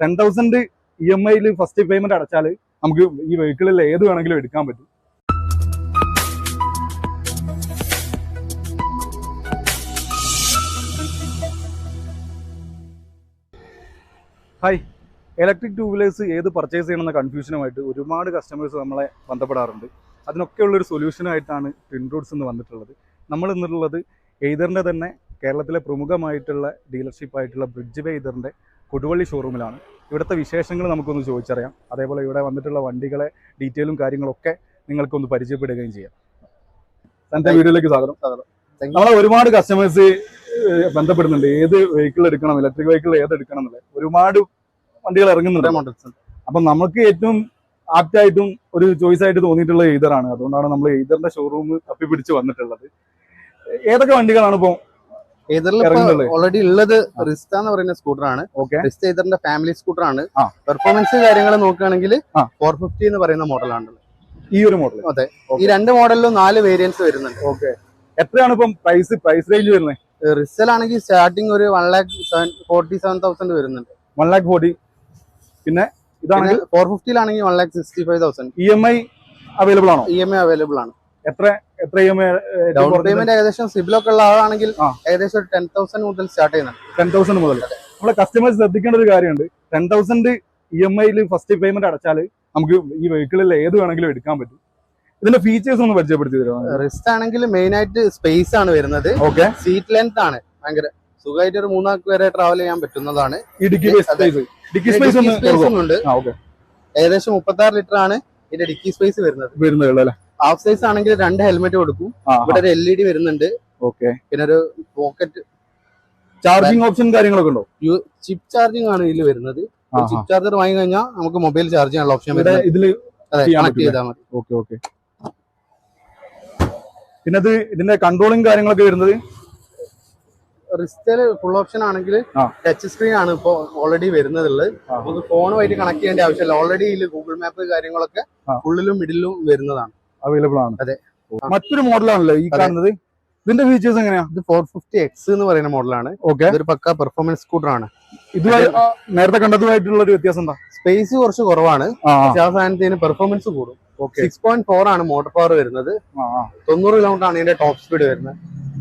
Ten thousand E M ഐയിൽ first payment അടച്ചാൽ നമുക്ക് ഈ വെഹിക്കിളിൽ ഏത് വേണമെങ്കിലും എടുക്കാൻ പറ്റും. ഹായ് ഇലക്ട്രിക് ടൂ വീലേഴ്സ് ഏത് പർച്ചേസ് ചെയ്യണമെന്ന കൺഫ്യൂഷനുമായിട്ട് ഒരുപാട് കസ്റ്റമേഴ്സ് നമ്മളെ ബന്ധപ്പെടാറുണ്ട്. അതിനൊക്കെയുള്ളൊരു സൊല്യൂഷനായിട്ടാണ് ട്വിൻ റോഡ്സ് എന്ന് വന്നിട്ടുള്ളത്. നമ്മൾ ഇന്നുള്ളത് എയ്തറിന്റെ തന്നെ കേരളത്തിലെ പ്രമുഖമായിട്ടുള്ള ഡീലർഷിപ്പായിട്ടുള്ള ബ്രിഡ്ജ് വേ എയ്തറിന്റെ കൊടുവള്ളി ഷോറൂമിലാണ് ഇവിടുത്തെ വിശേഷങ്ങൾ നമുക്കൊന്ന് ചോദിച്ചറിയാം. അതേപോലെ ഇവിടെ വന്നിട്ടുള്ള വണ്ടികളെ ഡീറ്റെയിലും കാര്യങ്ങളൊക്കെ നിങ്ങൾക്കൊന്ന് പരിചയപ്പെടുകയും ചെയ്യാം. തന്റെ വീഡിയോയിലേക്ക് സ്വാഗതം. നമ്മളെ ഒരുപാട് കസ്റ്റമേഴ്സ് ബന്ധപ്പെടുന്നുണ്ട്. ഏത് വെഹിക്കിൾ എടുക്കണം ഇലക്ട്രിക് വെഹിക്കിൾ ഏത് എടുക്കണം എന്നുള്ളത്. ഒരുപാട് വണ്ടികൾ ഇറങ്ങുന്നുണ്ട്. അപ്പം നമുക്ക് ഏറ്റവും ആപ്റ്റ് ആയിട്ടും ഒരു ചോയ്സ് ആയിട്ട് തോന്നിയിട്ടുള്ള എയ്തറാണ് അതുകൊണ്ടാണ് നമ്മൾ എയ്തറിന്റെ ഷോറൂം തപ്പിപ്പിടിച്ച് വന്നിട്ടുള്ളത്. ഏതൊക്കെ വണ്ടികളാണ് ഇപ്പൊ ഓൾറെഡി ഉള്ളത് റിസ്റ്റ എന്ന് പറയുന്ന സ്കൂട്ടറാണ്. റിസ്റ്റ ഏതറിന്റെ ഫാമിലി സ്കൂട്ടറാണ്. പെർഫോമൻസ് കാര്യങ്ങൾ നോക്കുകയാണെങ്കിൽ. ഫോർ ഫിഫ്റ്റി എന്ന് പറയുന്ന മോഡലാണ് ഈ ഒരു മോഡൽ അതെ. ഈ രണ്ട് മോഡലിലും നാല് വേരിയൻസ് വരുന്നുണ്ട്. ഓക്കെ. എത്രയാണ് ഇപ്പം പ്രൈസ് പ്രൈസ് റേഞ്ച് വരുന്നത് റിസ്റ്റലാണെങ്കിൽ സ്റ്റാർട്ടിങ് ഒരു one lakh seven forty seven thousand വരുന്നുണ്ട്. വൺ ലാക്ക് ഫോർട്ടി പിന്നെ ഇതാണെങ്കിൽ four ഫിഫ്റ്റിയിലാണെങ്കിൽ one lakh sixty five thousand E M I available ആണോ? ഇ എം ഐ അവൈലബിൾ ആണ്. എത്ര? എത്ര ഇ ഡൗൺ പേയ്മെന്റ് ഏകദേശം സിബിലൊക്കെ ഉള്ള ആളാണെങ്കിൽ ഏകദേശം ടെൻ തൗസൻഡ് മുതൽ സ്റ്റാർട്ട് ചെയ്യുന്നുണ്ട്. ടെൻ തൗസൻഡ് മുതൽ. നമ്മളെ കസ്റ്റമേഴ്സ് ശ്രദ്ധിക്കേണ്ട ഒരു കാര്യമുണ്ട്. ടെൻ തൗസൻഡ് ഇ എം ഐയിൽ ഫസ്റ്റ് പേയ്മെന്റ് അടച്ചാൽ നമുക്ക് ഈ വെഹിക്കിളിൽ ഏത് വേണമെങ്കിലും എടുക്കാൻ പറ്റും. ഇതിന്റെ ഫീച്ചേഴ്സ് ഒന്ന് പരിചയപ്പെടുത്തി തരുമോ? റിസ്റ്റ് ആണെങ്കിൽ മെയിൻ ആയിട്ട് സ്പേസ് ആണ് വരുന്നത്. ഓക്കെ സീറ്റ് ലെങ്ത് ആണ്. ഭയങ്കര സുഖമായിട്ട് ഒരു മൂന്നാൾക്ക് വരെ ട്രാവൽ ചെയ്യാൻ പറ്റുന്നതാണ്. ഇടുക്കി. Space dickey space? ഉണ്ട് ഏകദേശം മുപ്പത്തി ആറ് ലിറ്റർ ആണ് ഇതിന്റെ ഡിക്കി സ്പേസ് വരുന്നത്. വരുന്നത് അല്ലേ ഹാഫ് സൈസ് ആണെങ്കിൽ രണ്ട് ഹെൽമെറ്റ് കൊടുക്കും. ഇവിടെ ഒരു എൽ ഇ ഡി വരുന്നുണ്ട്. ഓക്കെ പിന്നെ ഒരു പോക്കറ്റ് ചാർജിങ് ഓപ്ഷൻ കാര്യങ്ങളൊക്കെ ഉണ്ടോ? ചിപ്പ് ചാർജിങ് ആണ് ഇതിൽ വരുന്നത്. ചിപ്പ് ചാർജർ വാങ്ങി കഴിഞ്ഞാൽ നമുക്ക് മൊബൈൽ ചാർജ് ചെയ്യാനുള്ള ഓപ്ഷൻ ഇതിൽ കണക്ട്. ചെയ്താൽ മതി. ഓക്കെ ഓക്കെ പിന്നെ അത് ഇതിന്റെ കൺട്രോളിങ് കാര്യങ്ങളൊക്കെ വരുന്നത്? റിസ്റ്റൽ ഫുൾ ഓപ്ഷൻ ആണെങ്കിൽ ടച്ച് സ്ക്രീൻ ആണ് ഇപ്പോൾ ഓൾറെഡി വരുന്നതുള്ളത്. നമുക്ക് ഫോണുമായിട്ട് കണക്ട് ചെയ്യേണ്ട ആവശ്യമില്ല. ഓൾറെഡി ഇതിൽ ഗൂഗിൾ മാപ്പ് കാര്യങ്ങളൊക്കെ ഉള്ളിലും ഫുള്ളിലും മിഡിലും വരുന്നതാണ്. അവൈലബിൾ ആണ്. അതെ. മറ്റൊരു മോഡലാണല്ലോ ഈ കാണുന്നത്? ഇതിന്റെ ഫീച്ചേഴ്സ് എങ്ങനെയാ? ഇത് ഫോർ ഫിഫ്റ്റി എക്സ് എന്ന് പറയുന്ന മോഡലാണ് ഓക്കെ ഇതൊരു പക്ക പെർഫോമൻസ് സ്കൂട്ടർ ആണ്. ഇത് നേരത്തെ കണ്ടതുമായിട്ടുള്ള ഒരു വ്യത്യാസം എന്താ? സ്പേസ് കുറച്ച് കുറവാണ്. ആ പക്ഷെ ആ സാധനത്തിന് പെർഫോമൻസ് കൂടും. സിക്സ് പോയിന്റ് ഫോർ ആണ് മോട്ടോർ പവർ വരുന്നത്. തൊണ്ണൂറ് കിലോമീറ്റർ ആണ് ഇതിന്റെ ടോപ്പ് സ്പീഡ് വരുന്നത്.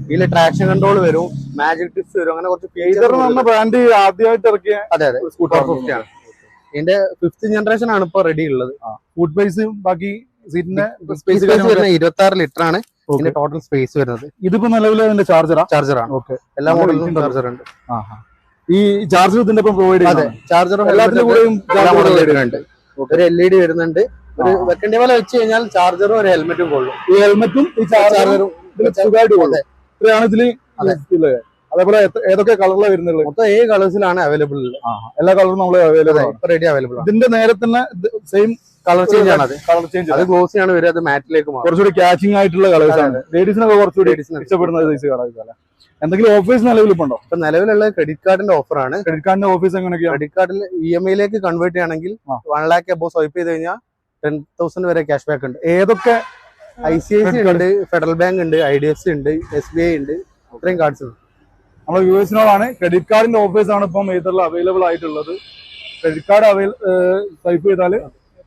ഇതിൽ ട്രാക്ഷൻ കൺട്രോൾ വരും മാജിക് ടിപ്സ് വരും അങ്ങനെ കുറച്ച് ബ്രാൻഡ് ആദ്യമായിട്ട് ഇറക്കിയ അതെ അതെ. സ്കൂട്ടർ ഫിഫ്റ്റി ആണ്. ഇതിന്റെ ഫിഫ്ത് ജനറേഷൻ ആണ് ഇപ്പൊ റെഡി ഉള്ളത്. ഫുഡ് ബേസ് ബാക്കി സീറ്റിന്റെ സ്പേസ് വരുന്നത് ഇരുപത്തി ആറ് ലിറ്റർ ആണ്. ഇതിന്റെ ടോട്ടൽ സ്പേസ് വരുന്നത്. ഇതിപ്പോ നിലവിൽ അതിന്റെ ചാർജറാ ചാർജർ ആണ്. ഓക്കെ എല്ലാ മോഡലിലും. ചാർജർ ഉണ്ട്. ഈ ചാർജർ ഇതിന്റെ ഒപ്പം പ്രൊവൈഡ് അതെ ചാർജറും എല്ലാത്തിന്റെ കൂടെയും provide വരുന്നുണ്ട് ഒരു എൽ ഇ ഡി വരുന്നുണ്ട്. ഒരു വെക്കേണ്ട പോലെ വെച്ച് കഴിഞ്ഞാൽ ചാർജറും ഒരു ഹെൽമെറ്റും കൊള്ളും. ഈ ഹെൽമെറ്റും ഈ ചാർജറും സുഖമായിട്ട് കൊള്ളും. ഇത്രയാണ് ഇതിൽ അതേപോലെ ഏതൊക്കെ കളറിലാണ് വരുന്നത്? മൊത്തം ഏഴ് കളേഴ്സിലാണ് അവൈലബിൾ എല്ലാ കളറും നമ്മൾ അവൈലബിൾ റെഡി അവൈലബിൾ ഇതിന്റെ നേരെ തന്നെ സെയിം കളർ ചേഞ്ച് ആണ് അത് കളർ ചേഞ്ച് അത് ഗ്ലോസി ആണ് വരിക അത് മാറ്റിലേക്ക് മാറും. കുറച്ചുകൂടി ക്യാച്ചിങ് ആയിട്ടുള്ള കളേഴ്സ് ആണ്. ലേഡീസിനൊക്കെ കുറച്ചുകൂടി ഇഷ്ടപ്പെടുന്ന സൈസ് കളേഴ്സ് അല്ലേ? എന്തെങ്കിലും ഓഫീസ് നിലവിൽ ഇപ്പൊ ഉണ്ടോ? ഇപ്പൊ നിലവിലുള്ള ക്രെഡിറ്റ് കാർഡിന്റെ ഓഫർ ആണ്. ക്രെഡിറ്റ് കാർഡിന്റെ ഓഫീസ് എങ്ങനെയൊക്കെയാണ് ക്രെഡിറ്റ് കാർഡിൽ ഇ എം ഐയിലേക്ക് കൺവേർട്ട് ചെയ്യണമെങ്കിൽ. വൺ ലാക്ക് എബോ സ്വൈപ്പ് ചെയ്ത് കഴിഞ്ഞാൽ ടെൻ തൗസൻഡ് വരെ ക്യാഷ് ബാക്ക് ഉണ്ട്. ഏതൊക്കെ? ഐ സി ഐ സി ഉണ്ട് ഫെഡറൽ ബാങ്ക് ഉണ്ട് ഐ ഡി എഫ് സി ഉണ്ട് എസ് ബി ഐ ഉണ്ട് ഇത്രയും കാർഡ്സ് ഉണ്ട്. നമ്മുടെ വ്യൂവേഴ്സിനോടാണ് ക്രെഡിറ്റ് കാർഡിന്റെ ഓഫീസ് ആണ് ഇപ്പം ഏതെല്ലാം അവൈലബിൾ ആയിട്ടുള്ളത്. ക്രെഡിറ്റ് കാർഡ് അവൈൽ സ്വൈപ്പ് ചെയ്താൽ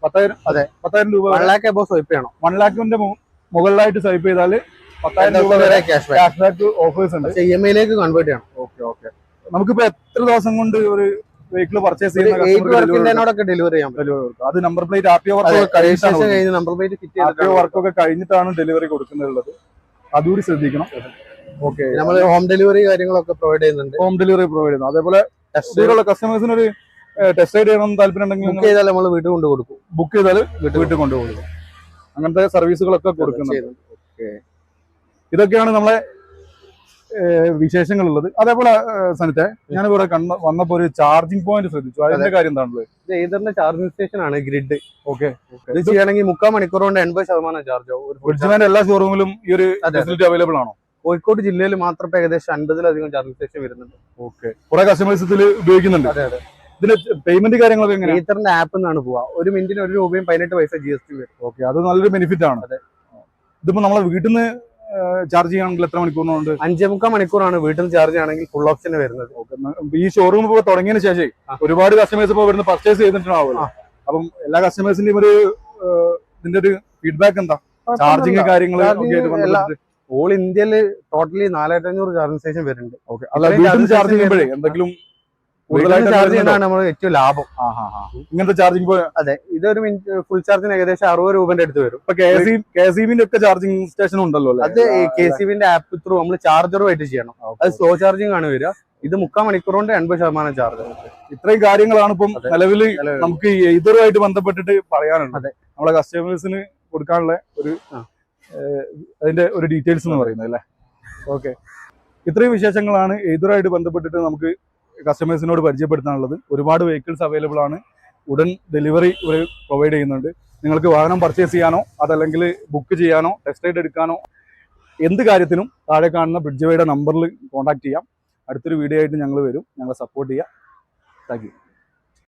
പത്തായിരം അതെ. പത്തായിരം രൂപ വൺ ലാക്ക് എബോ സ്വൈപ്പ് ചെയ്യണം. വൺ ലാഖിന്റെ മുകളിലായിട്ട് സ്വൈപ്പ് ചെയ്താൽ പത്തായിരം രൂപ വരെ ക്യാഷ് ബാക്ക് ഓഫേഴ്സ് ഉണ്ട്. ഇ എം ഐയിലേക്ക് കൺവേർട്ട് ചെയ്യണം. ഓക്കെ ഓക്കെ നമുക്കിപ്പോ എത്ര ദിവസം കൊണ്ട് ഒരു വെഹിക്കിൾ പർച്ചേസ് ചെയ്യുന്ന ഡെലിവറി കൊടുക്കും. അത് number plate R T O work number plate fit R T O ചെയ്തിട്ടാണ് വർക്കൊക്കെ കഴിഞ്ഞിട്ടാണ് ഡെലിവറി കൊടുക്കുന്നുള്ളത്. അതുകൂടി ശ്രദ്ധിക്കണം. ഓക്കെ നമ്മൾ ഹോം ഡെലിവറി കാര്യങ്ങളൊക്കെ പ്രൊവൈഡ് ചെയ്യുന്നുണ്ട്. ഹോം ഡെലിവറി പ്രൊവൈഡ് ചെയ്യുന്നു. അതേപോലെ കസ്റ്റമേഴ്സിന് ഒരു ടെസ്റ്റ് റൈഡ് ചെയ്യണം താല്പര്യം ഉണ്ടെങ്കിൽ ബുക്ക് ചെയ്താൽ നമ്മൾ വീട്ടിൽ കൊണ്ട് കൊടുക്കും. ബുക്ക് ചെയ്താൽ വീട്ടിൽ കൊടുക്കും. അങ്ങനത്തെ സർവീസുകളൊക്കെ കൊടുക്കുന്നുണ്ട്. ഇതൊക്കെയാണ് നമ്മളെ വിശേഷങ്ങളുള്ളത്. അതേപോലെ സനത്തെ ഞാൻ ഇവിടെ കണ്ട വന്നപ്പോ ഒരു ചാർജിങ് പോയിന്റ് ശ്രദ്ധിച്ചു. അതിന്റെ കാര്യം എന്താണുള്ളത്? ചാർജിങ് ഏതറിന്റെ സ്റ്റേഷൻ ആണ്? Grid okay. ഇത് ചെയ്യണമെങ്കിൽ മുക്കാൽ മണിക്കൂർ കൊണ്ട് എൺപത് ശതമാനം ചാർജ് ആവും. എല്ലാ ഷോറൂമിലും ഈ ഒരു. ഫെസിലിറ്റി അവൈലബിൾ ആണോ? കോഴിക്കോട് ജില്ലയിൽ മാത്രം ഏകദേശം അൻപതിലധികം ചാർജിംഗ് സ്റ്റേഷൻ വരുന്നുണ്ട്. ഓക്കെ. കുറെ കസ്റ്റമേഴ്സ് ഇതിൽ ഉപയോഗിക്കുന്നുണ്ട്. അതെ അതെ. ഇതിന്റെ പേയ്മെന്റ് കാര്യങ്ങളൊക്കെ എങ്ങനെ മീറ്ററിന്റെ ആപ്പ് നിന്നാണ് പോവാ. ഒരു മിനിറ്റിന് ഒരു രൂപയും പതിനെട്ട് പൈസ ജി എസ് ടി വരും. ഓക്കെ അത് നല്ലൊരു ബെനിഫിറ്റ് ആണ്. അതെ. ഇതിപ്പോ നമ്മളെ വീട്ടിൽ നിന്ന് ചാർജ് ചെയ്യണമെങ്കിൽ എത്ര മണിക്കൂറിനുണ്ട്? അഞ്ചേ മുക്കാൽ മണിക്കൂറാണ് വീട്ടിൽ ചാർജ് ആണെങ്കിൽ ഫുൾ ഓപ്ഷൻ വരുന്നത്. ഈ ഷോറൂം ഇപ്പോൾ തുടങ്ങിയതിന് ശേഷം ഒരുപാട് കസ്റ്റമേഴ്സ് ഇപ്പോൾ വരുന്ന പർച്ചേസ് ചെയ്തിട്ടുണ്ടാവുമല്ലോ. അപ്പം എല്ലാ കസ്റ്റമേഴ്സിന്റെയും ഒരു ഇതിന്റെ ഒരു ഫീഡ്ബാക്ക് എന്താ? ചാർജിങ് കാര്യങ്ങൾ ഓൾ ഇന്ത്യയിൽ ടോട്ടലി നാലായിരത്തി അഞ്ഞൂറ് ചാർജിംഗ് സ്റ്റേഷൻ വരുന്നുണ്ട്. ഓക്കെ അല്ല വീട്ടിൽ ചാർജ് ചെയ്യുമ്പോഴേ എന്തെങ്കിലും ചാർജ്? ചെയ്യുന്നതാണ് നമ്മൾ ഏറ്റവും ലാഭം. ഇങ്ങനത്തെ ചാർജിങ് അതെ ഇതൊരു മിനിറ്റ് ഫുൾ ചാർജിന് ഏകദേശം അറുപത് രൂപന്റെ അടുത്ത് വരും. ഇപ്പൊ കെ എസ് കെ ഒക്കെ ചാർജിങ് സ്റ്റേഷൻ ഉണ്ടല്ലോ അത് കെ സി ബിന്റെ ആപ്പ് ത്രൂ നമ്മൾ ചാർജറുമായിട്ട് ചെയ്യണം. അത് സ്ലോ ചാർജിങ് ആണ് വരിക. ഇത് മുക്കാൽ മണിക്കൂർ കൊണ്ട് എൺപത് ശതമാനം ചാർജ് ഇത്രയും കാര്യങ്ങളാണ് ഇപ്പം. നിലവിൽ. നമുക്ക് ഇതറുമായിട്ട് ബന്ധപ്പെട്ടിട്ട് പറയാനുള്ളത്. നമ്മളെ കസ്റ്റമേഴ്സിന് കൊടുക്കാനുള്ള ഒരു അതിന്റെ ഒരു ഡീറ്റെയിൽസ് എന്ന് പറയുന്നത് അല്ലേ? ഓക്കെ. ഇത്രയും വിശേഷങ്ങളാണ് എതിറായിട്ട് ബന്ധപ്പെട്ടിട്ട് നമുക്ക് കസ്റ്റമേഴ്സിനോട് പരിചയപ്പെടുത്താനുള്ളത്. ഒരുപാട് വെഹിക്കിൾസ് അവൈലബിൾ ആണ്. ഉടൻ ഡെലിവറി ഇവർ പ്രൊവൈഡ് ചെയ്യുന്നുണ്ട്. നിങ്ങൾക്ക് വാഹനം പർച്ചേസ് ചെയ്യാനോ അതല്ലെങ്കിൽ ബുക്ക് ചെയ്യാനോ ടെസ്റ്റ് റൈഡ് എടുക്കാനോ എന്ത് കാര്യത്തിനും താഴെ കാണുന്ന ബ്രിഡ്ജ് വൈയുടെ നമ്പറിൽ കോൺടാക്ട് ചെയ്യാം. അടുത്തൊരു വീഡിയോ ആയിട്ട് ഞങ്ങൾ വരും. ഞങ്ങളെ സപ്പോർട്ട് ചെയ്യാം. താങ്ക്